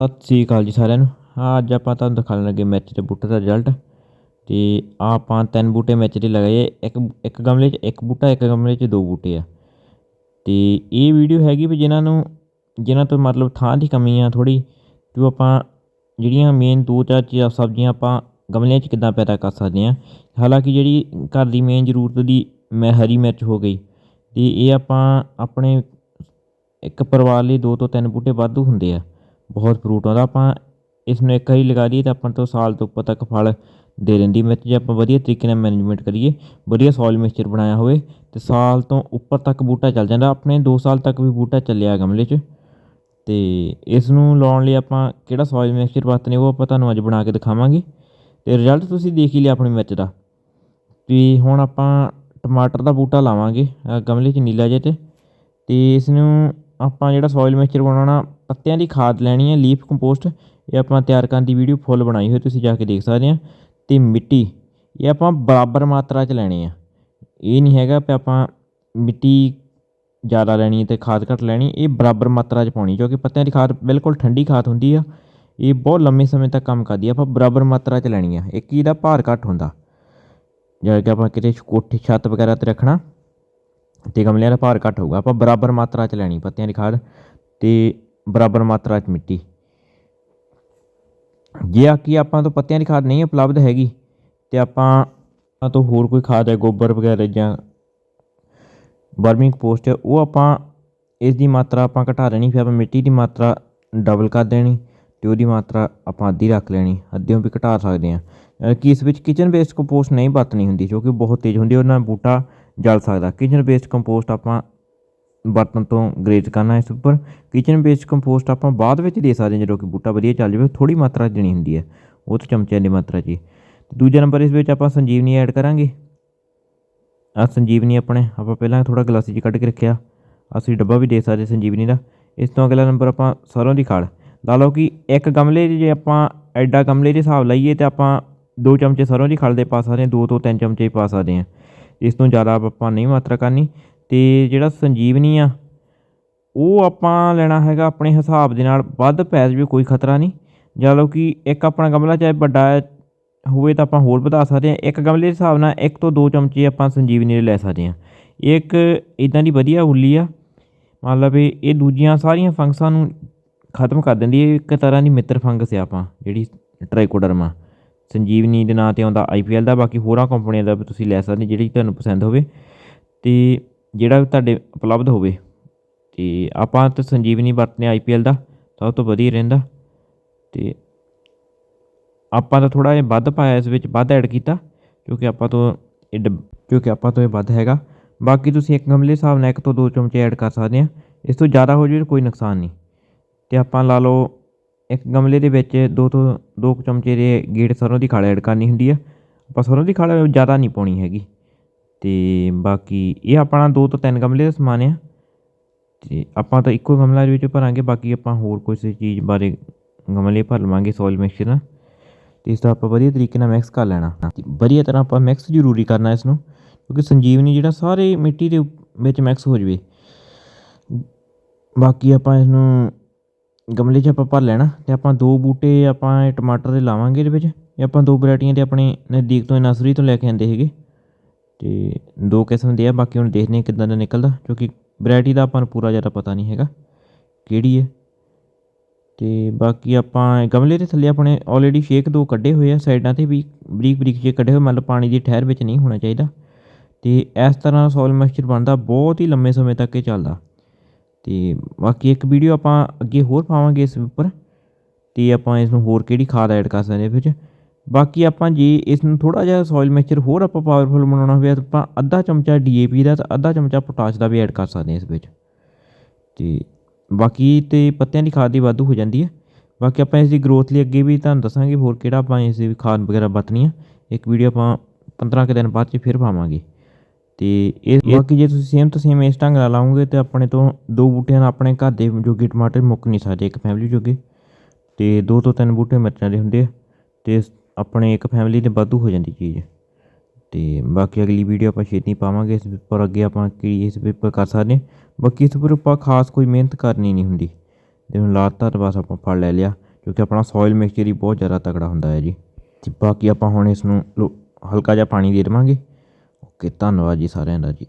ਸਤਿ ਸ੍ਰੀ ਅਕਾਲ ਜੀ ਸਾਰਿਆਂ ਨੂੰ। ਹਾਂ, ਅੱਜ ਆਪਾਂ ਤੁਹਾਨੂੰ ਦਿਖਾਉਣ ਲੱਗੇ ਮਿਰਚ ਦੇ ਬੂਟੇ ਦਾ ਰਿਜ਼ਲਟ ਤੇ ਆਹ ਆਪਾਂ ਤਿੰਨ ਬੂਟੇ ਮਿਰਚ ਦੇ ਲਗਾਏ ਇੱਕ ਇੱਕ ਗਮਲੇ 'ਚ ਇੱਕ ਬੂਟਾ, ਇੱਕ ਗਮਲੇ 'ਚ ਦੋ ਬੂਟੇ ਆ। ਤੇ ਇਹ ਵੀਡੀਓ ਹੈਗੀ ਵੀ ਜਿਨ੍ਹਾਂ ਨੂੰ, ਜਿਨ੍ਹਾਂ ਤੋਂ ਮਤਲਬ ਥਾਂ ਦੀ ਕਮੀ ਆ ਥੋੜੀ ਜੋ ਆਪਾਂ ਜਿਹੜੀਆਂ ਮੇਨ ਦੋ ਚਾਰ ਚੀਜ਼ਾਂ, ਸਬਜ਼ੀਆਂ ਆਪਾਂ ਗਮਲਿਆਂ 'ਚ ਕਿੱਦਾਂ ਪੈਦਾ ਕਰ ਸਕਦੇ ਹਾਂ ਹਾਲਾਂਕਿ ਜਿਹੜੀ ਘਰ ਦੀ ਮੇਨ ਜ਼ਰੂਰਤ ਦੀ ਮੈਂ ਹਰੀ ਮਿਰਚ ਹੋ ਗਈ। ਤੇ ਇਹ ਆਪਾਂ ਆਪਣੇ ਇੱਕ ਪਰਿਵਾਰ ਲਈ ਦੋ ਤੋਂ ਤਿੰਨ ਬੂਟੇ ਵਾਧੂ ਹੁੰਦੇ ਆ। ਬਹੁਤ ਫਰੂਟ ਆਉਂਦਾ। ਆਪਾਂ ਇਸ ਨੂੰ ਇੱਕ ਵਾਰੀ ਲਗਾ ਦਈਏ ਤਾਂ ਆਪਾਂ ਤੋਂ ਸਾਲ ਤੋਂ ਉੱਪਰ ਤੱਕ ਫਲ ਦੇ ਦਿੰਦੀ। ਮਿਰਚ ਜੇ ਆਪਾਂ ਵਧੀਆ ਤਰੀਕੇ ਨਾਲ ਮੈਨੇਜਮੈਂਟ ਕਰੀਏ, ਵਧੀਆ ਸੋਇਲ ਮਿਕਸਚਰ ਬਣਾਇਆ ਹੋਵੇ ਤੇ ਸਾਲ ਤੋਂ ਉੱਪਰ ਤੱਕ ਬੂਟਾ ਚੱਲ ਜਾਂਦਾ। ਆਪਣੇ 2 ਸਾਲ ਤੱਕ ਵੀ ਬੂਟਾ ਚੱਲਿਆ ਗਮਲੇ 'ਚ। ਤੇ ਇਸ ਨੂੰ ਲਾਉਣ ਲਈ ਆਪਾਂ ਕਿਹੜਾ ਸੋਇਲ ਮਿਕਸਚਰ ਵਰਤਨੇ ਉਹ ਆਪਾਂ ਤੁਹਾਨੂੰ ਅੱਜ ਬਣਾ ਕੇ ਦਿਖਾਵਾਂਗੇ। ਤੇ ਰਿਜ਼ਲਟ ਤੁਸੀਂ ਦੇਖ ਹੀ ਲਿਆ ਆਪਣੀ ਮਿਰਚ ਦਾ। ਵੀ ਹੁਣ ਆਪਾਂ ਟਮਾਟਰ ਦਾ ਬੂਟਾ ਲਾਵਾਂਗੇ ਗਮਲੇ 'ਚ ਨੀਲਾ ਜਿਹੇ 'ਤੇ। ਤੇ ਇਸ ਨੂੰ ਆਪਾਂ ਜਿਹੜਾ ਸੋਇਲ ਮਿਕਸਚਰ ਬਣਾਉਣਾ ਪੱਤਿਆਂ ਦੀ ਖਾਦ ਲੈਣੀ ਹੈ ਲੀਫ ਕੰਪੋਸਟ ਇਹ ਆਪਾਂ ਤਿਆਰ ਕਰਨ ਦੀ ਵੀਡੀਓ ਫੁੱਲ ਬਣਾਈ ਹੋਈ, ਤੁਸੀਂ ਜਾ ਕੇ ਦੇਖ ਸਕਦੇ ਆ। ਤੇ ਮਿੱਟੀ, ਇਹ ਆਪਾਂ ਬਰਾਬਰ ਮਾਤਰਾ 'ਚ ਲੈਣੀ ਆ। ਇਹ ਨਹੀਂ ਹੈਗਾ ਕਿ ਆਪਾਂ ਮਿੱਟੀ ਜ਼ਿਆਦਾ ਲੈਣੀ ਤੇ ਖਾਦ ਘੱਟ ਲੈਣੀ, ਇਹ ਬਰਾਬਰ ਮਾਤਰਾ 'ਚ ਪਾਉਣੀ, ਕਿਉਂਕਿ ਪੱਤਿਆਂ ਦੀ ਖਾਦ ਬਿਲਕੁਲ ਠੰਡੀ ਖਾਦ ਹੁੰਦੀ ਆ। ਇਹ ਬਹੁਤ ਲੰਮੇ ਸਮੇਂ ਤੱਕ ਕੰਮ ਕਰਦੀ ਆ, ਆਪਾਂ ਬਰਾਬਰ ਮਾਤਰਾ 'ਚ ਲੈਣੀ ਆ। ਇੱਕ ਇਹਦਾ ਭਾਰ ਘੱਟ ਹੁੰਦਾ। ਜਿਵੇਂ ਕਿ ਆਪਾਂ ਕਿਤੇ ਕੋਠੀ ਛੱਤ ਵਗੈਰਾ ਤੇ ਰੱਖਣਾ। ਤੇ ਗਮਲਿਆਂ ਦਾ ਭਾਰ ਘੱਟ ਹੋਊਗਾ। ਆਪਾਂ ਬਰਾਬਰ ਮਾਤਰਾ 'ਚ ਲੈਣੀ, ਪੱਤਿਆਂ ਦੀ ਖਾਦ ਤੇ ਬਰਾਬਰ ਮਾਤਰਾ 'ਚ ਮਿੱਟੀ। ਜੇ ਆ ਕੀ ਆਪਾਂ ਤੋਂ ਪੱਤਿਆਂ ਦੀ ਖਾਦ ਨਹੀਂ ਉਪਲਬਧ ਹੈਗੀ, ਤੇ ਆਪਾਂ ਤੋਂ ਹੋਰ ਕੋਈ ਖਾਦ ਹੈ, ਗੋਬਰ ਵਗੈਰਾ ਜਾਂ ਵਰਮਿੰਗ ਕੰਪੋਸਟ ਉਹ ਆਪਾਂ ਇਸ ਦੀ ਮਾਤਰਾ ਆਪਾਂ ਘਟਾ ਦੇਣੀ, ਫਿਰ ਆਪਾਂ ਮਿੱਟੀ ਦੀ ਮਾਤਰਾ ਡਬਲ ਕਰ ਦੇਣੀ ਤੇ ਉਹਦੀ ਮਾਤਰਾ ਆਪਾਂ ਅੱਧੀ ਰੱਖ ਲੈਣੀ, ਅੱਧਿਓਂ ਵੀ ਘਟਾ ਸਕਦੇ ਹਾਂ। ਕਿ ਇਸ ਵਿੱਚ ਕਿਚਨ ਵੇਸਟ ਕੰਪੋਸਟ ਨਹੀਂ ਵਰਤਣੀ ਹੁੰਦੀ ਜੋ ਕਿ ਬਹੁਤ ਤੇਜ਼ ਹੁੰਦੀ ਉਹਨਾਂ ਨਾਲ ਬੂਟਾ ਜਲ ਸਕਦਾ। ਕਿਚਨ ਵੇਸਟ ਕੰਪੋਸਟ ਆਪਾਂ ਬਰਤਨ ਤੋਂ ਗਰੇਜ ਕਰਨਾ ਇਸ ਉੱਪਰ। ਕਿਚਨ ਵੇਸਟ ਕੰਪੋਸਟ ਆਪਾਂ ਬਾਅਦ ਵਿੱਚ ਦੇ ਸਕਦੇ ਹਾਂ ਜਦੋਂ ਕਿ ਬੂਟਾ ਵਧੀਆ ਚੱਲ ਜਾਵੇ ਥੋੜੀ ਮਾਤਰਾ ਦੇਣੀ ਹੁੰਦੀ ਹੈ। ਉਹ ਤੋਂ ਚਮਚਿਆਂ ਦੀ ਮਾਤਰਾ 'ਚ ਹੀ। ਤੇ ਦੂਜਾ ਨੰਬਰ ਇਸ ਵਿੱਚ ਆਪਾਂ ਸੰਜੀਵਨੀ ਐਡ ਕਰਾਂਗੇ। ਆ ਸੰਜੀਵਨੀ ਆਪਣੇ ਆਪਾਂ ਪਹਿਲਾਂ ਥੋੜਾ ਗਲਾਸੀ 'ਚ ਕੱਢ ਕੇ ਰੱਖਿਆ। ਅਸੀਂ ਡੱਬਾ ਵੀ ਦੇ ਸਕਦੇ ਸੰਜੀਵਨੀ ਦਾ। ਇਸ ਤੋਂ ਅਗਲਾ ਨੰਬਰ ਆਪਾਂ ਸਰੋਂ ਦੀ ਖਾੜ ਲਾ ਲਓ ਕਿ ਇੱਕ ਗਮਲੇ 'ਚ ਜੇ ਆਪਾਂ ਐਡਾ ਗਮਲੇ ਦੇ ਹਿਸਾਬ ਲਾਈਏ ਤੇ ਆਪਾਂ ਦੋ ਚਮਚੇ ਸਰੋਂ ਦੀ ਖਲ ਦੇ ਪਾ ਸਕਦੇ ਹਾਂ, ਦੋ ਤੋਂ ਤਿੰਨ ਚਮਚੇ ਪਾ ਸਕਦੇ ਹਾਂ। ਇਸ ਤੋਂ ਜ਼ਿਆਦਾ ਆਪਾਂ ਨਹੀਂ ਮਾਤਰਾ ਕਰਨੀ। ਤੇ ਜਿਹੜਾ ਸੰਜੀਵਨੀ ਆ, ਉਹ ਆਪਾਂ ਲੈਣਾ ਹੈਗਾ ਆਪਣੇ ਹਿਸਾਬ ਦੇ ਨਾਲ। ਵੱਧ ਪੈ ਜਾਵੇ ਕੋਈ ਖਤਰਾ ਨਹੀਂ। ਜਾਂ ਲਓ ਕਿ ਇੱਕ ਆਪਣਾ ਗਮਲਾ ਚਾਹੇ ਵੱਡਾ ਹੋਵੇ ਤਾਂ ਆਪਾਂ ਹੋਰ ਵਧਾ ਸਕਦੇ ਹਾਂ। ਇੱਕ ਗਮਲੇ ਦੇ ਹਿਸਾਬ ਨਾਲ ਇੱਕ ਤੋਂ ਦੋ ਚਮਚੇ ਆਪਾਂ ਸੰਜੀਵਨੀ ਦੇ ਲੈ ਸਕਦੇ ਹਾਂ। ਇਹ ਇੱਕ ਇਦਾਂ ਦੀ ਵਧੀਆ ਉੱਲੀ ਆ। ਮੰਨ ਲਓ ਵੀ ਇਹ ਦੂਜੀਆਂ ਸਾਰੀਆਂ ਫੰਗਸਾਂ ਨੂੰ ਖਤਮ ਕਰ ਦਿੰਦੀ ਹੈ। ਇੱਕ ਤਰ੍ਹਾਂ ਦੀ ਮਿੱਤਰ ਫੰਗਸ ਆ ਆਪਾਂ, ਜਿਹੜੀ ਟ੍ਰਾਈਕੋਡਰਮਾ। ਸੰਜੀਵਨੀ ਦੇ ਨਾਂ ਤੇ ਆਉਂਦਾ ਆਈਪੀਐਲ ਦਾ, ਬਾਕੀ ਹੋਰਾਂ ਕੰਪਨੀਆਂ ਦਾ ਵੀ ਤੁਸੀਂ ਲੈ ਸਕਦੇ ਜਿਹੜੀ ਤੁਹਾਨੂੰ ਪਸੰਦ ਹੋਵੇ। ਤੇ ਜਿਹੜਾ ਤੁਹਾਡੇ ਉਪਲਬਧ ਹੋਵੇ, ਤੇ ਆਪਾਂ ਤਾਂ ਸੰਜੀਵਨੀ ਵਰਤਨੇ ਆਈਪੀਐਲ ਦਾ ਸਭ ਤੋਂ ਵਧੀਆ ਰਹਿੰਦਾ। ਤੇ ਆਪਾਂ ਤਾਂ ਥੋੜਾ ਜਿਹਾ ਵੱਧ ਪਾਇਆ, ਇਸ ਵਿੱਚ ਵੱਧ ਐਡ ਕੀਤਾ, ਕਿਉਂਕਿ ਆਪਾਂ ਤੋਂ ਇਹ ਕਿਉਂਕਿ ਆਪਾਂ ਤੋਂ ਇਹ ਵੱਧ ਹੈਗਾ। ਬਾਕੀ ਤੁਸੀਂ ਇੱਕ ਗਮਲੇ ਹਿਸਾਬ ਨਾਲ ਇੱਕ ਤੋਂ ਦੋ ਚਮਚੇ ਐਡ ਕਰ ਸਕਦੇ ਆ। ਇਸ ਤੋਂ ਜ਼ਿਆਦਾ ਹੋ ਜਾਵੇ ਕੋਈ ਨੁਕਸਾਨ ਨਹੀਂ। ਤੇ ਆਪਾਂ ਲਾ ਲਓ ਇੱਕ ਗਮਲੇ ਦੇ ਵਿੱਚ ਦੋ ਤੋਂ ਦੋ ਕੁ ਚਮਚੇ ਦੇ ਗੇੜ ਸਰ੍ਹੋਂ ਦੀ ਖਾਲ ਐਡ ਕਰਨੀ ਹੁੰਦੀ ਆ। ਆਪਾਂ ਸਰ੍ਹੋਂ ਦੀ ਖਾਲ ਜ਼ਿਆਦਾ ਨਹੀਂ ਪਾਉਣੀ ਹੈਗੀ। ਅਤੇ ਬਾਕੀ ਇਹ ਆਪਣਾ ਦੋ ਤੋਂ ਤਿੰਨ ਗਮਲੇ ਦਾ ਸਮਾਨ ਆ। ਅਤੇ ਆਪਾਂ ਤਾਂ ਇੱਕੋ ਗਮਲਾ ਦੇ ਵਿੱਚ ਭਰਾਂਗੇ, ਬਾਕੀ ਆਪਾਂ ਹੋਰ ਕੁਛ ਚੀਜ਼ ਬਾਰੇ ਗਮਲੇ ਭਰ ਲਵਾਂਗੇ ਸੋਇਲ ਮਿਕਸਚਰ ਨਾਲ। ਤੇ ਇਸ ਦਾ ਆਪਾਂ ਵਧੀਆ ਤਰੀਕੇ ਨਾਲ ਮਿਕਸ ਕਰ ਲੈਣਾ। ਵਧੀਆ ਤਰ੍ਹਾਂ ਆਪਾਂ ਮਿਕਸ ਜ਼ਰੂਰੀ ਕਰਨਾ ਇਸ ਨੂੰ ਕਿਉਂਕਿ ਸੰਜੀਵਨੀ ਜਿਹੜਾ ਸਾਰੇ ਮਿੱਟੀ ਦੇ ਵਿੱਚ ਮਿਕਸ ਹੋ ਜਾਵੇ। ਬਾਕੀ ਆਪਾਂ ਇਸ ਨੂੰ ਗਮਲੇ 'ਚ ਆਪਾਂ ਭਰ ਲੈਣਾ ਅਤੇ ਆਪਾਂ ਦੋ ਬੂਟੇ ਆਪਾਂ ਟਮਾਟਰ ਦੇ ਲਾਵਾਂਗੇ ਇਹਦੇ ਵਿੱਚ ਇਹ ਆਪਾਂ ਦੋ ਵਰਾਇਟੀਆਂ ਦੇ ਆਪਣੇ ਨਜ਼ਦੀਕ ਤੋਂ ਨਰਸਰੀ ਤੋਂ ਲੈ ਕੇ ਆਉਂਦੇ ਹੈਗੇ। ਅਤੇ ਦੋ ਕਿਸਮ ਦੇ ਆ, ਬਾਕੀ ਹੁਣ ਦੇਖਦੇ ਹਾਂ ਕਿੱਦਾਂ ਦਾ ਨਿਕਲਦਾ, ਕਿਉਂਕਿ ਵਰਾਇਟੀ ਦਾ ਆਪਾਂ ਨੂੰ ਪੂਰਾ ਜ਼ਿਆਦਾ ਪਤਾ ਨਹੀਂ ਹੈਗਾ ਕਿਹੜੀ ਹੈ। ਅਤੇ ਬਾਕੀ ਆਪਾਂ ਗਮਲੇ ਦੇ ਥੱਲੇ ਆਪਣੇ ਆਲਰੇਡੀ ਸ਼ੇਕ ਦੋ ਕੱਢੇ ਹੋਏ ਆ, ਸਾਈਡਾਂ ਤੇ ਵੀ ਬਰੀਕ ਬਰੀਕ ਜੇ ਕੱਢੇ ਹੋਏ, ਮਤਲਬ ਪਾਣੀ ਦੀ ਠਹਿਰ ਵਿੱਚ ਨਹੀਂ ਹੋਣਾ ਚਾਹੀਦਾ। ਅਤੇ ਇਸ ਤਰ੍ਹਾਂ ਸੋਇਲ ਮਿਕਸਚਰ ਬਣਦਾ, ਬਹੁਤ ਹੀ ਲੰਮੇ ਸਮੇਂ ਤੱਕ ਇਹ ਚੱਲਦਾ। ਅਤੇ ਬਾਕੀ ਇੱਕ ਵੀਡੀਓ ਆਪਾਂ ਅੱਗੇ ਹੋਰ ਪਾਵਾਂਗੇ ਇਸ ਉੱਪਰ ਅਤੇ ਆਪਾਂ ਇਸ ਨੂੰ ਹੋਰ ਕਿਹੜੀ ਖਾਦ ਐਡ ਕਰ ਸਕਦੇ ਵਿੱਚ। ਬਾਕੀ ਆਪਾਂ ਜੇ ਇਸ ਨੂੰ ਥੋੜ੍ਹਾ ਜਿਹਾ ਸੋਇਲ ਮਿਕਸਚਰ ਹੋਰ ਆਪਾਂ ਪਾਵਰਫੁਲ ਬਣਾਉਣਾ ਹੋਵੇ, ਤਾਂ ਆਪਾਂ ਅੱਧਾ ਚਮਚਾ ਡੀ ਏ ਪੀ ਦਾ ਅਤੇ ਅੱਧਾ ਚਮਚਾ ਪੋਟਾਸ਼ ਦਾ ਵੀ ਐਡ ਕਰ ਸਕਦੇ ਹਾਂ ਇਸ ਵਿੱਚ। ਅਤੇ ਬਾਕੀ ਤੇ ਪੱਤਿਆਂ ਦੀ ਖਾਦ ਦੀ ਵਾਧੂ ਹੋ ਜਾਂਦੀ ਹੈ। ਬਾਕੀ ਆਪਾਂ ਇਸ ਦੀ ਗਰੋਥ ਲਈ ਅੱਗੇ ਵੀ ਤੁਹਾਨੂੰ ਦੱਸਾਂਗੇ ਹੋਰ ਕਿਹੜਾ ਆਪਾਂ ਇਸ ਦੀ ਖਾਦ ਵਗੈਰਾ ਵਰਤਣੀ ਆ ਇੱਕ ਵੀਡੀਓ ਆਪਾਂ 15 ਕੁ ਦਿਨ ਬਾਅਦ ਚ ਫਿਰ ਪਾਵਾਂਗੇ। ਤੇ ਇਹ ਬਾਕੀ ਜੇ ਤੁਸੀਂ ਸੇਮ ਤੋਂ ਸੇਮ ਇਸ ਢੰਗ ਨਾਲ ਲਾਉਂਗੇ ਤੇ ਆਪਣੇ ਤੋਂ ਦੋ ਬੂਟਿਆਂ ਨਾਲ ਆਪਣੇ ਘਰ ਦੇ ਜੋਗੇ ਟਮਾਟਰ ਮੁੱਕ ਨਹੀਂ ਸਕਦੇ ਇੱਕ ਫੈਮਿਲੀ ਜੋਗੇ। ਤੇ ਦੋ ਤੋਂ ਤਿੰਨ ਬੂਟੇ ਮਿਰਚਾਂ ਦੇ ਹੁੰਦੇ ਆ ਤੇ ਆਪਣੇ ਇੱਕ ਫੈਮਿਲੀ ਦੇ ਵਾਧੂ ਹੋ ਜਾਂਦੀ ਚੀਜ਼। ਤੇ ਬਾਕੀ ਅਗਲੀ ਵੀਡੀਓ ਆਪਾਂ ਛੇਤੀ ਪਾਵਾਂਗੇ ਇਸ ਉੱਪਰ ਅੱਗੇ ਆਪਾਂ ਕੀ ਇਸ ਉੱਪਰ ਕਰ ਸਕਦੇ ਹਾਂ। ਬਾਕੀ ਇਸ ਉੱਪਰ ਆਪਾਂ ਖਾਸ ਕੋਈ ਮਿਹਨਤ ਕਰਨੀ ਨਹੀਂ ਹੁੰਦੀ। ਜਿਵੇਂ ਲਾਤਾ ਤਾਂ ਬਸ ਆਪਾਂ ਫੜ ਲੈ ਲਿਆ ਕਿਉਂਕਿ ਆਪਣਾ ਸੋਇਲ ਮਿਕਸਚਰ ਹੀ ਬਹੁਤ ਜ਼ਿਆਦਾ ਤਕੜਾ ਹੁੰਦਾ ਹੈ ਜੀ। ਤੇ ਬਾਕੀ ਆਪਾਂ ਹੁਣ ਇਸ ਨੂੰ ਹਲਕਾ ਜਿਹਾ ਪਾਣੀ ਦੇ ਦੇਵਾਂਗੇ। ਓਕੇ ਧੰਨਵਾਦ ਜੀ ਸਾਰਿਆਂ ਦਾ ਜੀ।